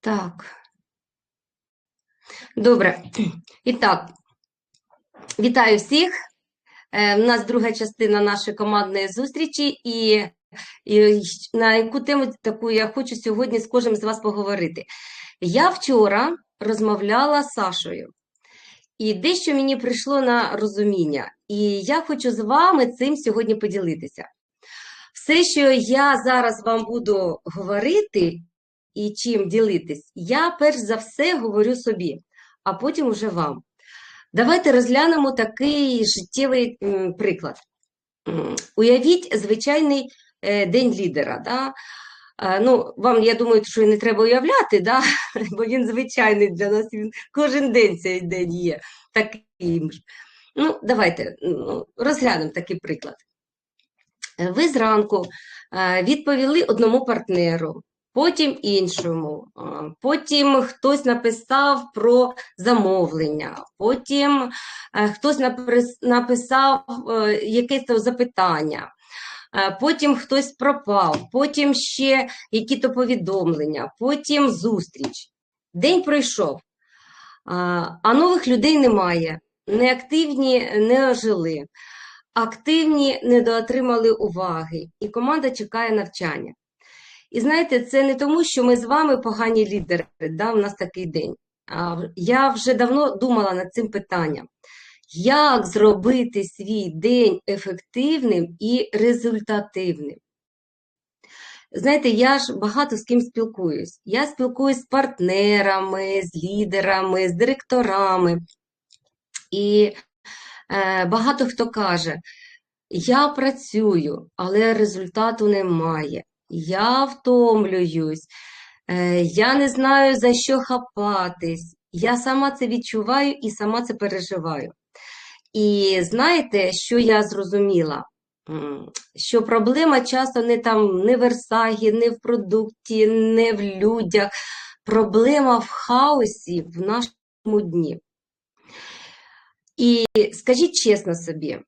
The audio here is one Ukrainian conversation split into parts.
Так. Добре. І так, вітаю всіх. Е, У нас друга частина нашої командної зустрічі, і, і на яку тему таку я хочу сьогодні з кожним з вас поговорити. Я вчора розмовляла з Сашою, і дещо мені прийшло на розуміння, і я хочу з вами цим сьогодні поділитися. Все, що я зараз вам буду говорити і чим ділитись, я перш за все говорю собі, а потім уже вам. Давайте розглянемо такий життєвий приклад. Уявіть звичайний е, день лідера. Да? Ну, вам, я думаю, що не треба уявляти, да? бо він звичайний для нас, він кожен день цей день є таким. Ну, давайте ну, розглянемо такий приклад. Е, Ви зранку е, відповіли одному партнеру, потім іншому, потім хтось написав про замовлення, потім е, хтось написав е, якесь запитання, е, потім хтось пропав, потім ще які-то повідомлення, потім зустріч. День пройшов, а нових людей немає, неактивні не ожили. Активні недоотримали уваги, і команда чекає навчання. І знаєте, це не тому, що ми з вами погані лідери, да, у нас такий день. Я вже давно думала над цим питанням. Як зробити свій день ефективним і результативним? Знаєте, я ж багато з ким спілкуюсь. Я спілкуюсь з партнерами, з лідерами, з директорами. І е, багато хто каже, я працюю, але результату немає. Я втомлююсь, е, я не знаю, за що хапатись. Я сама це відчуваю і сама це переживаю. І знаєте, що я зрозуміла? Що проблема часто не там, не в Версагі, не в продукті, не в людях. Проблема в хаосі в нашому дні. І скажіть чесно собі,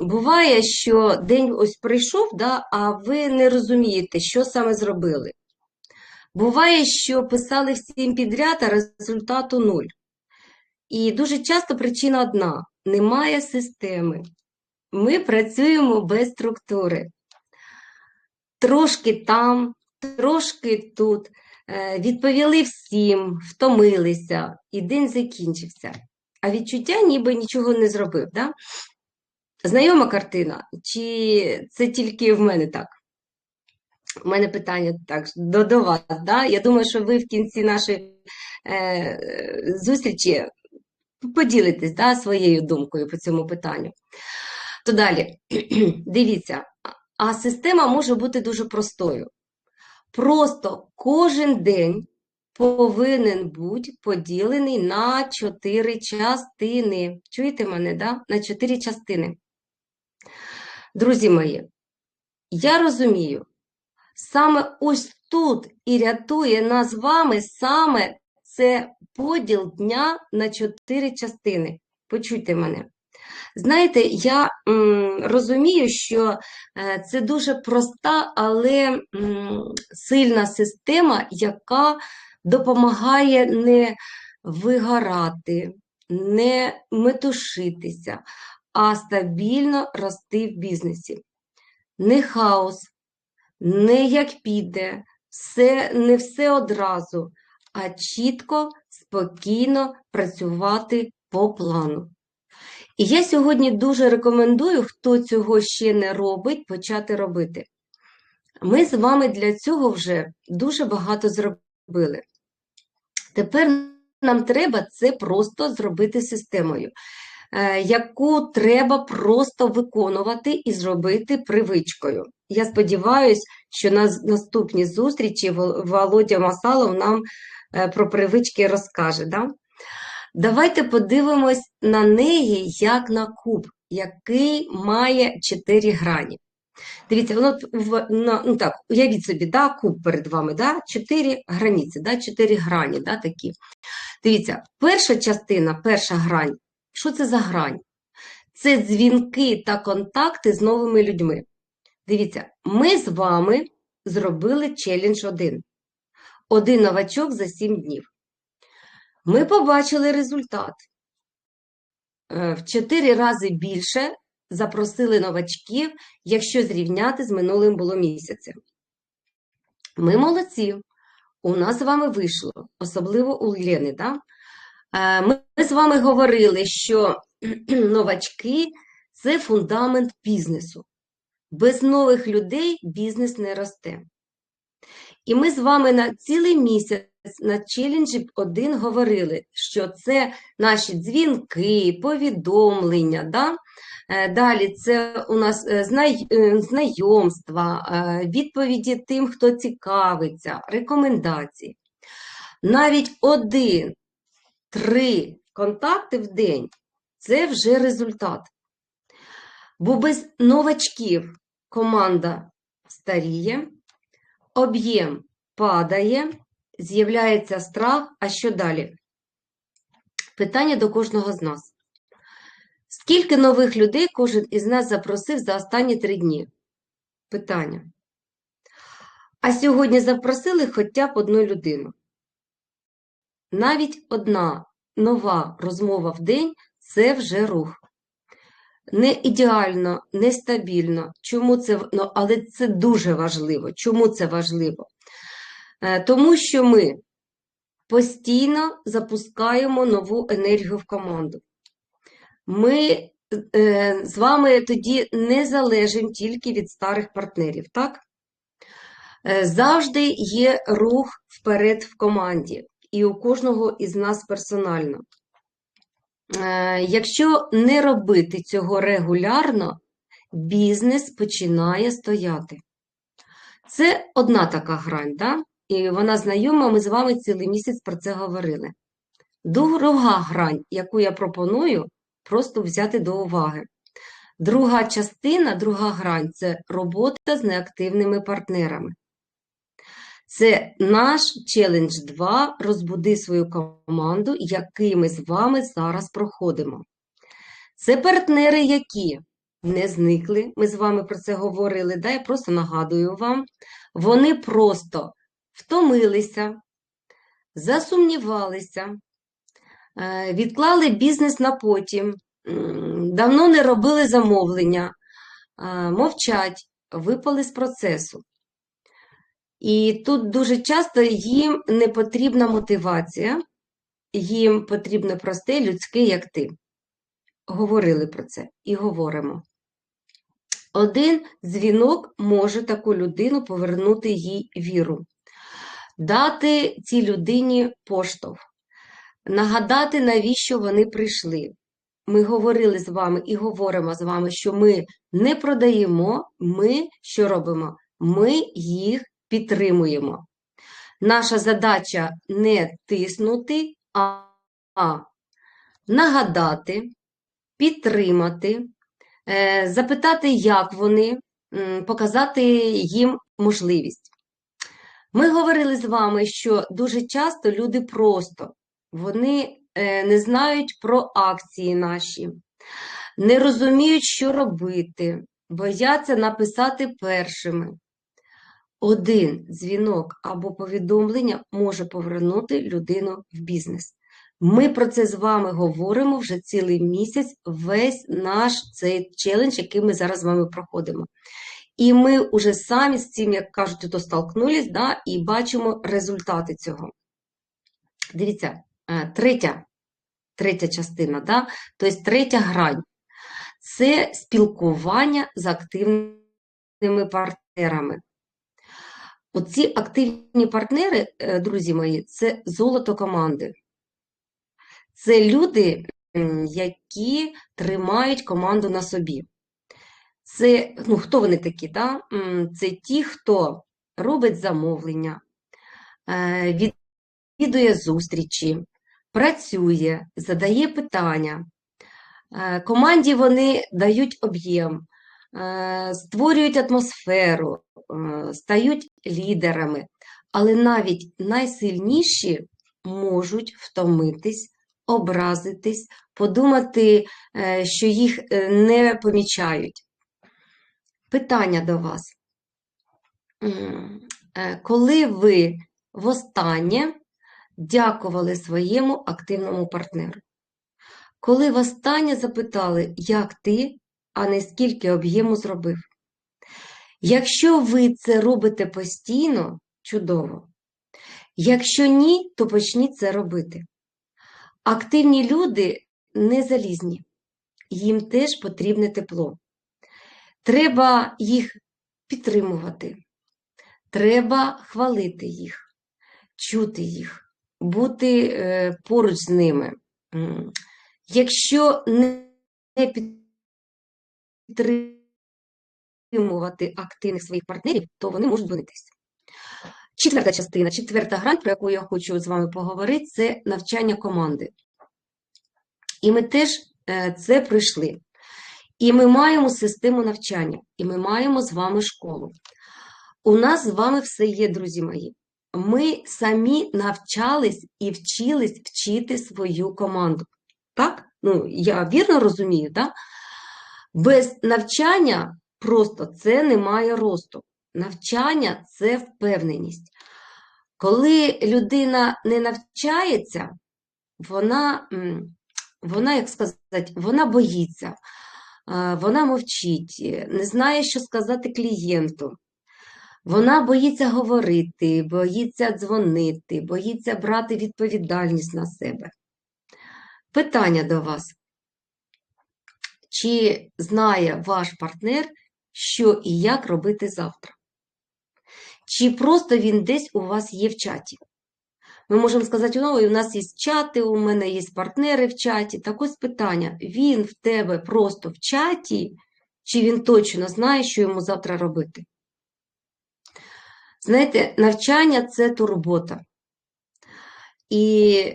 буває, що день ось прийшов, да, а ви не розумієте, що саме зробили. Буває, що писали всім підряд, а результату нуль. І дуже часто причина одна: немає системи. Ми працюємо без структури. Трошки там, трошки тут. Е, Відповіли всім, втомилися, і день закінчився. А відчуття ніби нічого не зробив. Да? Знайома картина? Чи це тільки в мене так? У мене питання так до, до вас. Да? Я думаю, що ви в кінці нашої е, зустрічі поділитесь да, своєю думкою по цьому питанню. То далі, дивіться, а система може бути дуже простою. Просто кожен день повинен бути поділений на чотири частини. Чуєте мене, да? На чотири частини. Друзі мої, я розумію, саме ось тут і рятує нас з вами саме це поділ дня на чотири частини. Почуйте мене. Знаєте, я м, розумію, що е, це дуже проста, але м, сильна система, яка допомагає не вигорати, не метушитися, а стабільно рости в бізнесі. Не хаос, не як піде, все, не все одразу, а чітко, спокійно працювати по плану. І я сьогодні дуже рекомендую, хто цього ще не робить, почати робити. Ми з вами для цього вже дуже багато зробили. Тепер нам треба це просто зробити системою, яку треба просто виконувати і зробити привичкою. Я сподіваюся, що на наступній зустрічі Володя Масалов нам е, про привички розкаже. Да? Давайте подивимось на неї як на куб, який має чотири грані. Дивіться, воно ну так, уявіть собі, да, куб перед вами, да, чотири границі, да, чотири грані, да, такі. Дивіться, перша частина, перша грань. Що це за грань? Це дзвінки та контакти з новими людьми. Дивіться, ми з вами зробили челендж один. один новачок за 7 днів. Ми побачили результат. Е, В 4 рази більше запросили новачків, якщо зрівняти з минулим було місяцем. Ми молодці. У нас з вами вийшло, особливо у Лени. Да? Е, Ми з вами говорили, що новачки це фундамент бізнесу. Без нових людей бізнес не росте. І ми з вами на цілий місяць на челенджі один говорили, що це наші дзвінки, повідомлення. Да? Е, Далі це у нас е, знай- знайомства, відповіді тим, хто цікавиться, рекомендації. Навіть один, три контакти в день це вже результат. Бо без новачків команда старіє, об'єм падає, з'являється страх. А що далі? Питання до кожного з нас. Скільки нових людей кожен із нас запросив за останні три дні? Питання. А сьогодні запросили хоча б одну людину. Навіть одна нова розмова в день це вже рух. Не ідеально, не стабільно. Чому це, ну, але це дуже важливо. Чому це важливо? Е, Тому що ми постійно запускаємо нову енергію в команду. Ми е, з вами тоді не залежимо тільки від старих партнерів, так? Е, Завжди є рух вперед в команді, і у кожного із нас персонально. Е, Якщо не робити цього регулярно, бізнес починає стояти. Це одна така грань, да? і вона знайома, ми з вами цілий місяць про це говорили. Друга грань, яку я пропоную, просто взяти до уваги. Друга частина, друга грань це робота з неактивними партнерами. Це наш челендж 2 розбуди свою команду, який ми з вами зараз проходимо. Це партнери, які не зникли, ми з вами про це говорили, да, я просто нагадую вам, вони просто втомилися, засумнівалися, е, відклали бізнес на потім, давно не робили замовлення, е, мовчать, випали з процесу. І тут дуже часто їм не потрібна мотивація, їм потрібно просте людське, як ти. Говорили про це і говоримо. Один дзвінок може таку людину повернути їй віру, дати цій людині поштовх, нагадати, навіщо вони прийшли. Ми говорили з вами і говоримо з вами, що ми не продаємо, ми що робимо? Ми їх підтримуємо. Наша задача не тиснути, а, нагадати, підтримати, е, запитати, як вони, показати їм можливість. Ми говорили з вами, що дуже часто люди просто вони е, не знають про акції наші, не розуміють, що робити, бояться написати першими. Один дзвінок або повідомлення може повернути людину в бізнес. Ми про це з вами говоримо вже цілий місяць, весь наш цей челендж, який ми зараз з вами проходимо. І ми вже самі з цим, як кажуть, то столкнулись, да, і бачимо результати цього. Дивіться, е, третя, третя частина, да, тобто третя грань це спілкування з активними партнерами. Оці активні партнери, е, друзі мої, це золото команди. Це люди, які тримають команду на собі. Це, ну, хто вони такі? Да? Це ті, хто робить замовлення, е, відвідує зустрічі, працює, задає питання. Е, Команді вони дають об'єм, створюють атмосферу, е, стають лідерами. Але навіть найсильніші можуть втомитись, образитись, подумати, е, що їх е, не помічають. Питання до вас. Е, Коли ви востаннє дякували своєму активному партнеру? Коли востаннє запитали, як ти, а не скільки об'єму зробив? Якщо ви це робите постійно, чудово. Якщо ні, то почніть це робити. Активні люди не залізні, їм теж потрібне тепло. Треба їх підтримувати, треба хвалити їх, чути їх, бути е, поруч з ними. Якщо не не підтримувати активних своїх партнерів, то вони можуть зупинитися. Четверта частина, четверта грань, про яку я хочу з вами поговорити, це навчання команди. І ми теж е, це пройшли. І ми маємо систему навчання, і ми маємо з вами школу. У нас з вами все є, друзі мої. Ми самі навчались і вчились вчити свою команду. Так? Ну, я вірно розумію, так? Без навчання просто це немає росту. Навчання це впевненість. Коли людина не навчається, вона, вона як сказати, вона боїться, вона мовчить, не знає, що сказати клієнту. Вона боїться говорити, боїться дзвонити, боїться брати відповідальність на себе. Питання до вас. Чи знає ваш партнер, що і як робити завтра? Чи просто він десь у вас є в чаті? Ми можемо сказати, ну, у нас є чати, у мене є партнери в чаті. Так ось питання: він в тебе просто в чаті, чи він точно знає, що йому завтра робити? Знаєте, навчання це турбота. І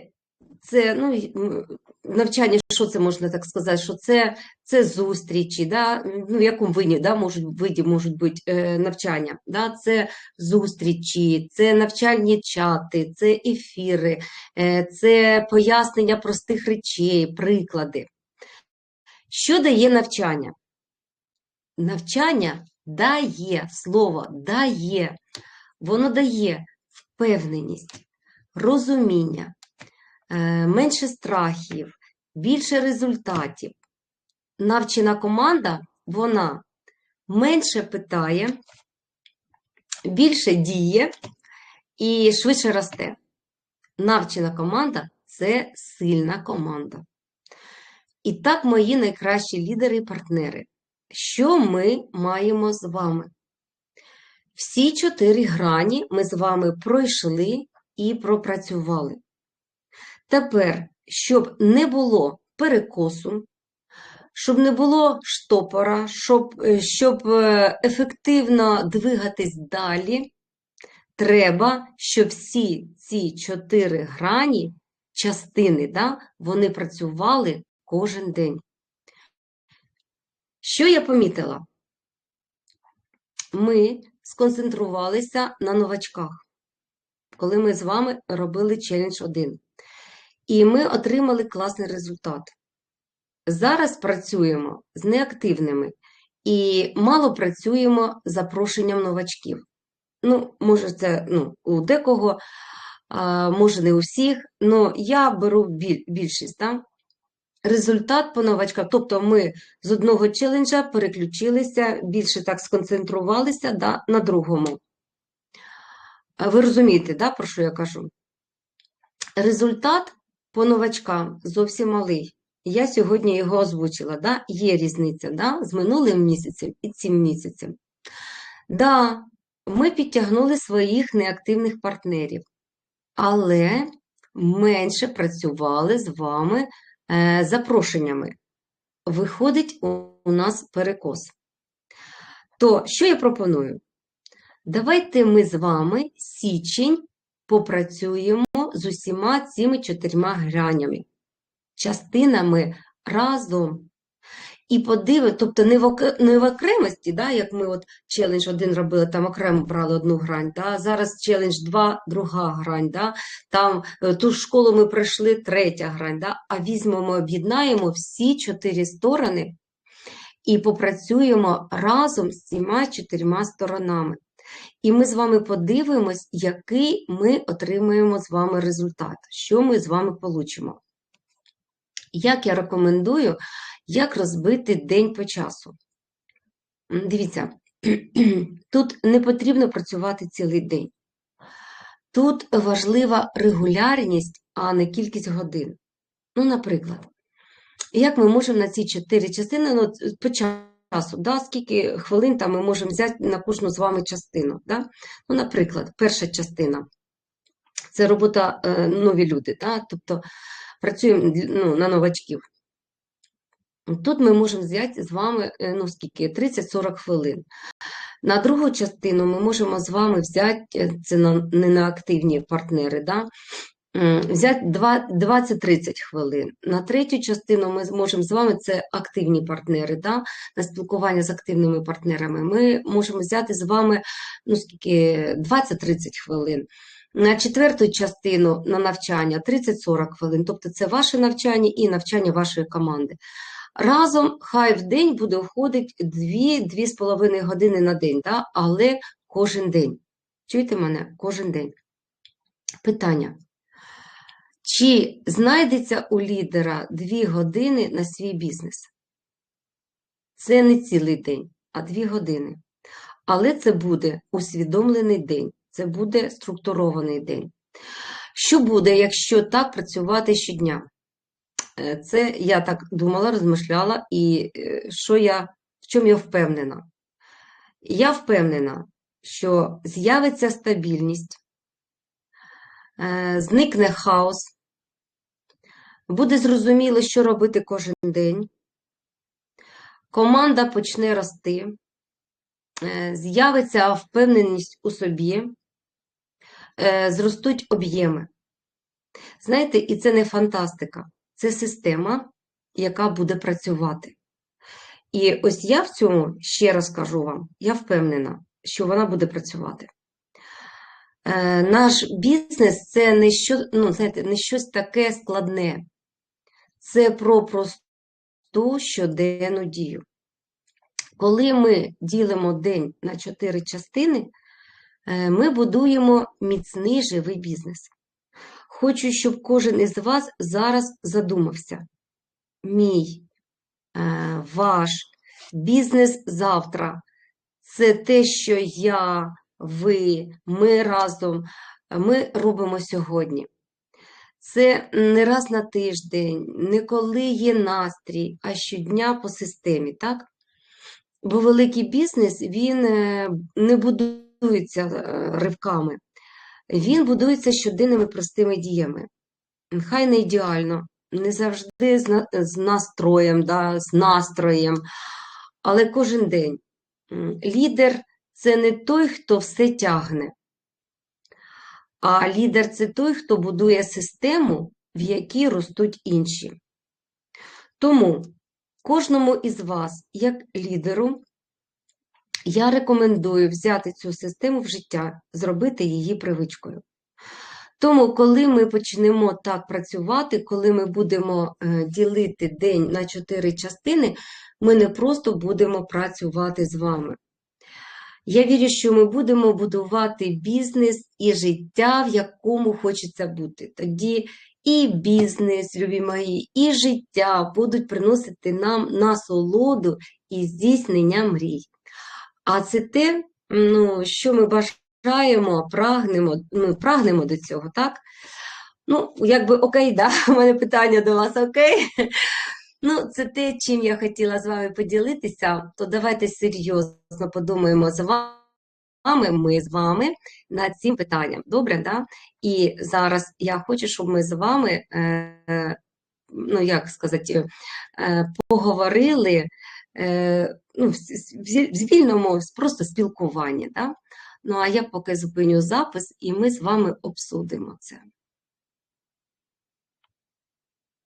це, ну, навчання, що це можна так сказати, що це це зустрічі, да? ну, в якому виді, да, можуть, виді можуть бути е, навчання. Да? Це зустрічі, це навчальні чати, це ефіри, е, це пояснення простих речей, приклади. Що дає навчання? Навчання дає слово дає, воно дає впевненість, розуміння. Е, менше страхів, більше результатів. Навчена команда, вона менше питає, більше діє і швидше росте. Навчена команда це сильна команда. І так, мої найкращі лідери і партнери. Що ми маємо з вами? Всі чотири грані ми з вами пройшли і пропрацювали. Тепер, щоб не було перекосу, щоб не було штопора, щоб е, щоб е, ефективно двигатись далі, треба, щоб всі ці чотири грані, частини, да, вони працювали кожен день. Що я помітила? Ми сконцентрувалися на новачках, коли ми з вами робили челендж 1. І ми отримали класний результат. Зараз працюємо з неактивними і мало працюємо з запрошенням новачків. Ну, може, це ну, у декого, а, може, не у всіх, але я беру більшість. Да? Результат по новачках, тобто ми з одного челенджа переключилися, більше так сконцентрувалися да, на другому. Ви розумієте, да, про що я кажу? Результат по новачкам зовсім малий. Я сьогодні його озвучила. Да? Є різниця да? з минулим місяцем і цим місяцем. Да, ми підтягнули своїх неактивних партнерів, але менше працювали з вами е, запрошеннями. Виходить, у нас перекос. То, що я пропоную? Давайте ми з вами січень попрацюємо з усіма цими чотирма гранями, частинами разом. І подиви, тобто не в не в окремості, да, як ми от челендж один робили, там окремо брали одну грань. Да, Зараз челендж 2, друга грань. Да, Там е, ту школу ми пройшли третя грань. Да, А візьмемо, об'єднаємо всі чотири сторони і попрацюємо разом з цими чотирма сторонами. І ми з вами подивимось, який ми отримаємо з вами результат, що ми з вами получимо. Як я рекомендую, як розбити день по часу. Дивіться, тут не потрібно працювати цілий день. Тут важлива регулярність, а не кількість годин. Ну, наприклад, як ми можемо на ці чотири частини, ну, по часу, да, скільки хвилин там ми можемо взяти на кожну з вами частину. Да? Ну, наприклад, перша частина це робота е, нові люди, да? тобто працюємо ну, на новачків. Тут ми можемо взяти з вами е, ну, скільки, 30-40 хвилин. На другу частину ми можемо з вами взяти, е, це на, активні партнери, да? Взяти 20-30 хвилин. На третю частину ми можемо з вами, це активні партнери, да? на спілкування з активними партнерами, ми можемо взяти з вами ну, скільки, 20-30 хвилин. На четверту частину на навчання 30-40 хвилин, тобто це ваше навчання і навчання вашої команди. Разом хай в день буде входить 2-2,5 години на день, да? але кожен день. Чуєте мене? Кожен день. Питання. Чи знайдеться у лідера 2 години на свій бізнес? Це не цілий день, а 2 години. Але це буде усвідомлений день, це буде структурований день. Що буде, якщо так працювати щодня? Е, Це я так думала, розмишляла, і е, що я, в чому я впевнена? Я впевнена, що з'явиться стабільність, е, зникне хаос, буде зрозуміло, що робити кожен день, команда почне рости, е, з'явиться впевненість у собі, е, зростуть об'єми. Знаєте, і це не фантастика, це система, яка буде працювати. І ось я в цьому ще раз кажу вам, я впевнена, що вона буде працювати. Е, наш бізнес це не, що, ну, знаєте, не щось таке складне. Це про просту щоденну дію. Коли ми ділимо день на чотири частини, е, ми будуємо міцний живий бізнес. Хочу, щоб кожен із вас зараз задумався. Мій, е, ваш бізнес завтра це те, що я, ви, ми разом ми робимо сьогодні. Це не раз на тиждень, не коли є настрій, а щодня по системі, так? Бо великий бізнес він е, не будується е, ривками, він будується щоденними простими діями. Хай не ідеально, не завжди з настроєм, да, з настроєм, але кожен день. Лідер це не той, хто все тягне, а лідер це той, хто будує систему, в якій ростуть інші. Тому кожному із вас, як лідеру, я рекомендую взяти цю систему в життя, зробити її привичкою. Тому, коли ми почнемо так працювати, коли ми будемо е, ділити день на чотири частини, ми не просто будемо працювати з вами. Я вірю, що ми будемо будувати бізнес і життя, в якому хочеться бути. Тоді і бізнес, любі мої, і життя будуть приносити нам насолоду і здійснення мрій. А це те, ну, що ми бажаємо, прагнемо, ми прагнемо до цього, так? Ну, якби окей, да, у мене питання до вас окей. Ну, це те, чим я хотіла з вами поділитися, то давайте серйозно подумаємо з вами, ми з вами над цим питанням. Добре, да? І зараз я хочу, щоб ми з вами, е, ну як сказати, е, поговорили е, ну, в в вільному просто спілкуванні. Да? Ну, а я поки зупиню запис, і ми з вами обсудимо це.